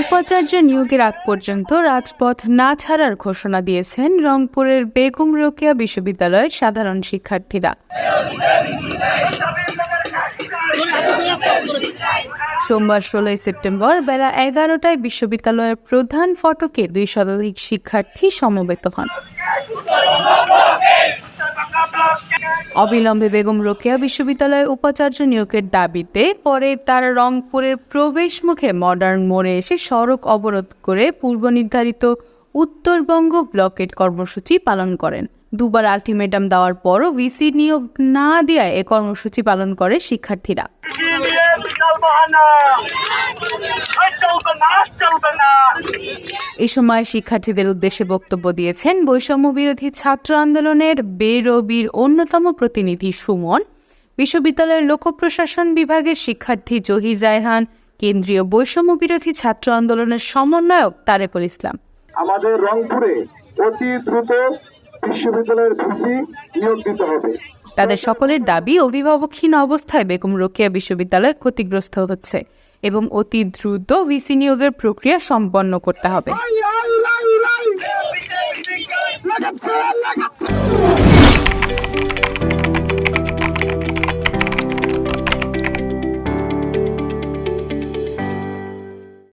উপাচার্য নিয়োগের আগ পর্যন্ত রাজপথ না ছাড়ার ঘোষণা দিয়েছেন রংপুরের বেগম রোকেয়া বিশ্ববিদ্যালয়ের সাধারণ শিক্ষার্থীরা। সোমবার ষোলোই সেপ্টেম্বর বেলা এগারোটায় বিশ্ববিদ্যালয়ের প্রধান ফটকে দুই শতাধিক শিক্ষার্থী সমবেত হন। অবিলম্বে বেগম রোকেয়া বিশ্ববিদ্যালয়ে উপাচার্য নিয়োগের দাবিতে পরে তারা রংপুরের প্রবেশ মুখে মডার্ন মোড়ে এসে সড়ক অবরোধ করে পূর্ব নির্ধারিত উত্তরবঙ্গ ব্লকেট কর্মসূচি পালন করেন। দুবার আলটিমেটাম দেওয়ার পরও ভিসি নিয়োগ না দেওয়ায় এ কর্মসূচি পালন করে শিক্ষার্থীরা। এ সময় শিক্ষার্থীদের উদ্দেশ্যে বক্তব্য দিয়েছেন বৈষম্য বিরোধী ছাত্র আন্দোলনের বেরবির অন্যতম প্রতিনিধি সুমন। বিশ্ববিদ্যালয়ের লোক প্রশাসন বিভাগের শিক্ষার্থী জহির রায়হান কেন্দ্রীয় বৈষম্য বিরোধী ছাত্র আন্দোলনের সমন্বয়ক তারেকুল ইসলাম। আমাদের রংপুরে অতি দ্রুত বিশ্ববিদ্যালয়ের ভিসি নিয়োগ দিতে হবে। তাদের সকলের দাবি অভিভাবকহীন অবস্থায় বেগম রোকেয়া বিশ্ববিদ্যালয় ক্ষতিগ্রস্ত হচ্ছে। এবং অতি দ্রুত ভিসি নিয়োগের প্রক্রিয়া সম্পন্ন করতে হবে।